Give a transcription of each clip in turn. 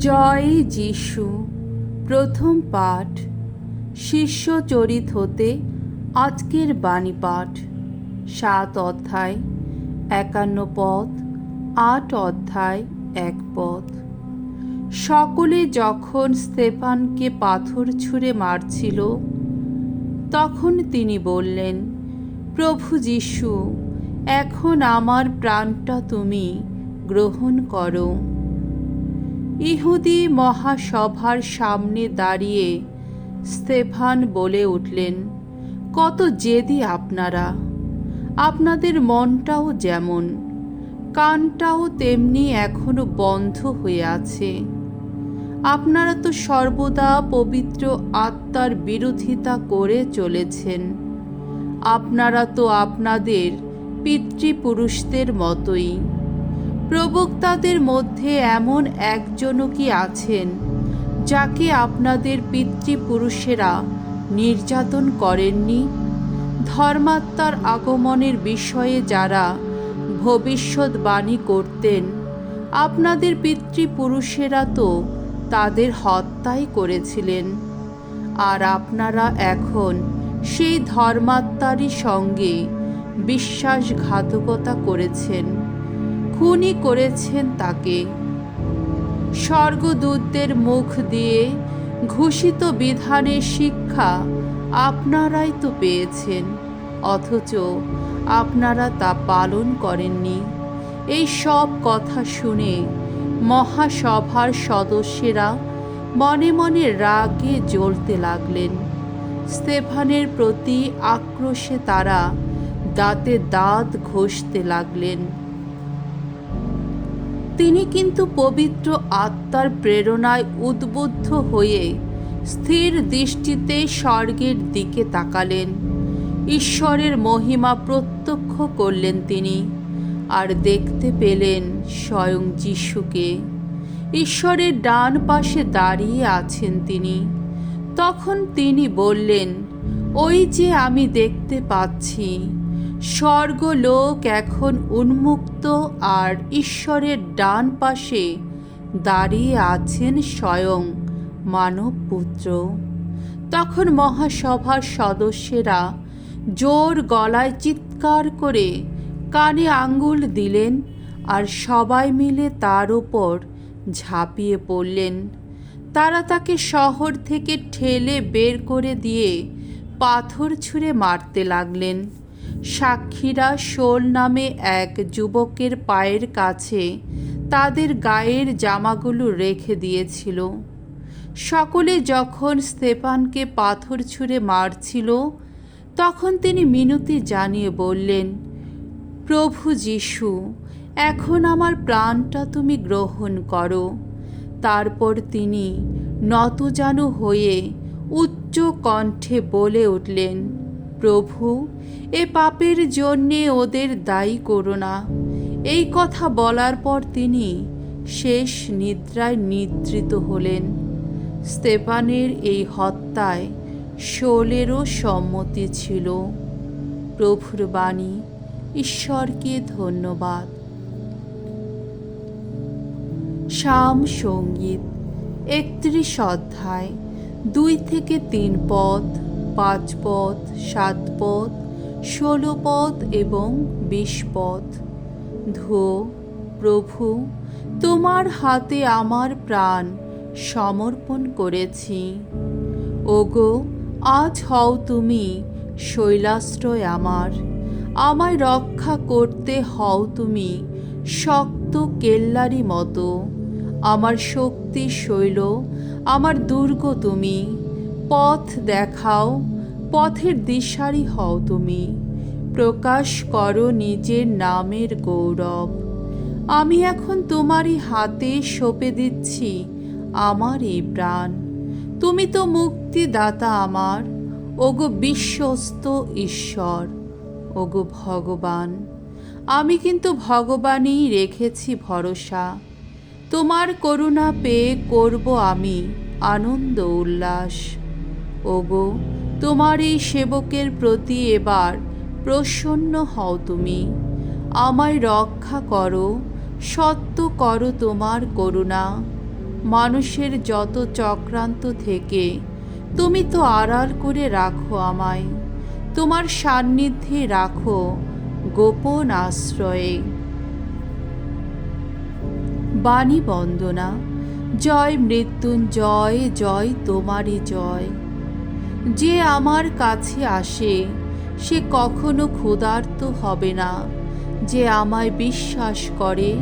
জয় যিশু। প্রথম পাঠ। শিষ্য চরিত হতে আজকের বাণী পাঠ। সাত অধ্যায়, একান্ন পথ, আট অধ্যায়, এক পথ। সকলে যখন স্তেফানকে পাথর ছুঁড়ে মারছিল, তখন তিনি বললেন, প্রভু যিশু, এখন আমার প্রাণটা তুমি গ্রহণ করো। ইহুদি মহাসভার সামনে দাঁড়িয়ে স্তেফান বলে উঠলেন, কত জেদি আপনারা। আপনাদের মনটাও যেমন, কানটাও তেমনি এখনও বন্ধ হয়ে আছে। আপনারা তো সর্বদা পবিত্র আত্মার বিরোধিতা করে চলেছেন। আপনারা তো আপনাদের পিতৃপুরুষদের মতোই। প্রবক্তাদের মধ্যে এমন একজনও কি আছেন, যাকে আপনাদের পিতৃপুরুষেরা নির্যাতন করেননি? ধর্মাত্মার আগমনের বিষয়ে যারা ভবিষ্যৎবাণী করতেন, আপনাদের পিতৃপুরুষেরা তো তাদের হত্যাই করেছিলেন। আর আপনারা এখন সেই ধর্মাত্মারই সঙ্গে বিশ্বাসঘাতকতা করেছেন। খুনই করেছেন তাকে। স্বর্গদূতদের মুখ দিয়ে ঘোষিত বিধানের শিক্ষা আপনারাই তো পেয়েছেন, অথচ আপনারা তা পালন করেননি। এই সব কথা শুনে মহাসভার সদস্যেরা মনে মনে রাগে জ্বলতে লাগলেন। স্তেফানের প্রতি আক্রোশে তারা দাঁতে দাঁত ঘষতে লাগলেন। তিনি কিন্তু পবিত্র আত্মার প্রেরণায় উদ্বুদ্ধ হয়ে স্থির দৃষ্টিতে স্বর্গের দিকে তাকালেন। ঈশ্বরের মহিমা প্রত্যক্ষ করলেন তিনি আর দেখতে পেলেন স্বয়ং যিশুকে। ঈশ্বরের ডান পাশে দাঁড়িয়ে আছেন তিনি। তখন তিনি বললেন, ওই যে আমি দেখতে পাচ্ছি স্বর্গলোক এখন উন্মুক্ত আর ঈশ্বরের ডান পাশে দাঁড়িয়ে আছেন স্বয়ং মানব পুত্র তখন মহাসভার সদস্যেরা জোর গলায় চিৎকার করে কানে আঙ্গুল দিলেন আর সবাই মিলে তার ওপর ঝাঁপিয়ে পড়লেন। তারা তাকে শহর থেকে ঠেলে বের করে দিয়ে পাথর ছুঁড়ে মারতে লাগলেন। সাক্ষীরা শোল নামে এক যুবকের পায়ের কাছে তাদের গায়ের জামাগুলো রেখে দিয়েছিল। সকলে যখন স্তেফানকে পাথর ছুঁড়ে মারছিল, তখন তিনি মিনতি জানিয়ে বললেন, প্রভু যিশু, এখন আমার প্রাণটা তুমি গ্রহণ করো। তারপর তিনি নতজানু হয়ে উচ্চ কণ্ঠে বলে উঠলেন প্রভু, এ পাপের জন্যে ওদের দায়ী করো না। এই কথা বলার পর তিনি শেষ নিদ্রায় নিদ্রিত হলেন। স্তেফানের এই হত্যায় শোলেরও সম্মতি ছিল। প্রভুর বাণী, ঈশ্বরকে ধন্যবাদ। শাম সংগীত, একত্রিশ অধ্যায়, দুই থেকে তিন পদ। পাঁচ পথ সাত পথ ষোলো পদ এবং বিশ পদ ধো, প্রভু, তোমার হাতে আমার প্রাণ সমর্পণ করেছি। ওগো, আজ হও তুমি শৈলাশ্রয় আমার। আমায় রক্ষা করতে হও তুমি শক্ত কেল্লারি মতো। আমার শক্তি শৈল, আমার দুর্গ তুমি। পথ দেখাও, পথের দিশারি হও তুমি। প্রকাশ করো নিজের নামের গৌরব। আমি এখন তোমারই হাতে সঁপে দিচ্ছি আমার এই প্রাণ। তুমি তো মুক্তিদাতা আমার, ওগো বিশ্বস্ত ঈশ্বর, ওগো ভগবান। আমি কিন্তু ভগবানই রেখেছি ভরসা। তোমার করুণা পেয়ে করব আমি আনন্দ উল্লাস। ওগো, তোমার এই সেবকের প্রতি এবার প্রসন্ন হও তুমি। আমায় রক্ষা করো, সত্য করো তোমার করুণা। মানুষের যত চক্রান্ত থেকে তুমি তো আড়াল করে রাখো আমায়। তোমার সান্নিধ্যে রাখো গোপন আশ্রয়ে। বাণী বন্দনা, জয় মৃত্যুঞ্জয়, জয় তোমারই জয়। যে আমার কাছে আসে, সে কখনো ক্ষুধার্ত হবে না। যে আমায় বিশ্বাস করে,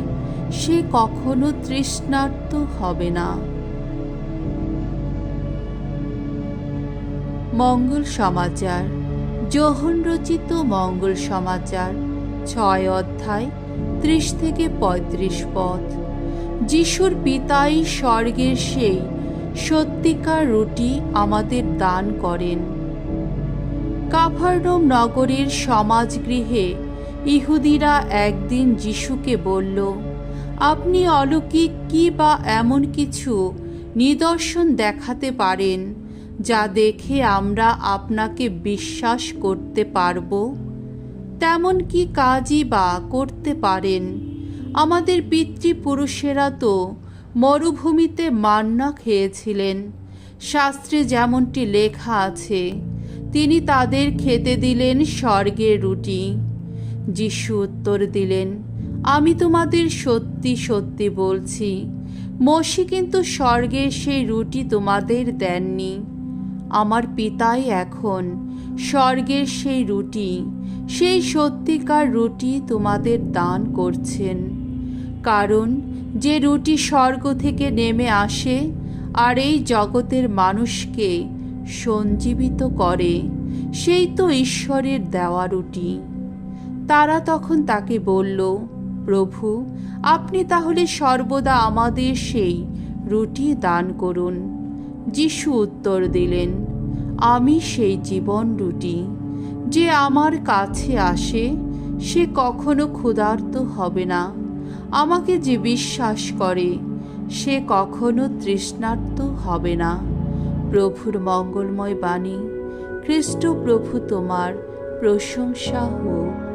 সে কখনো তৃষ্ণার্ত হবে না। মঙ্গল সমাচার যোহন রচিত মঙ্গল সমাচার, ছয় অধ্যায়, ত্রিশ থেকে পঁয়ত্রিশ পথ। যিশুর পিতাই স্বর্গের সেই সত্যিকার রুটি আমাদের দান করেন। কাফারনম নগরের সমাজগৃহে ইহুদিরা একদিন যিশুকে বলল, আপনি অলৌকিক কি বা এমন কিছু নিদর্শন দেখাতে পারেন যা দেখে আমরা আপনাকে বিশ্বাস করতে পারব? তেমন কি কাজই বা করতে পারেন? আমাদের পিতৃপুরুষেরা তো মরুভূমিতে মান্না খেয়েছিলেন। শাস্ত্রে যেমনটি লেখা আছে, তিনি তাদের খেতে দিলেন স্বর্গের রুটি। যিশু উত্তর দিলেন, আমি তোমাদের সত্যি সত্যি বলছি, মসি কিন্তু স্বর্গের সেই রুটি তোমাদের দেননি। আমার পিতাই এখন স্বর্গের সেই রুটি, সেই সত্যিকার রুটি তোমাদের দান করছেন। কারণ যে রুটি স্বর্গ থেকে নেমে আসে, আর এই জগতের মানুষকে সঞ্জীবিত করে, সেই তো ঈশ্বরের দেওয়া রুটি। তারা তখন তাকে বলল, প্রভু, আপনি তাহলে সর্বদা আমাদের সেই রুটি দান করুন। যিশু উত্তর দিলেন, আমি সেই জীবন রুটি, যে আমার কাছে আসে, সে কখনো ক্ষুধার্ত হবে না। আমাকে যে বিশ্বাস করে, সে কখনো তৃষ্ণার্ত হবে না। প্রভুর মঙ্গলময় বাণী খ্রিস্ট প্রভু তোমার প্রশংসা হোক।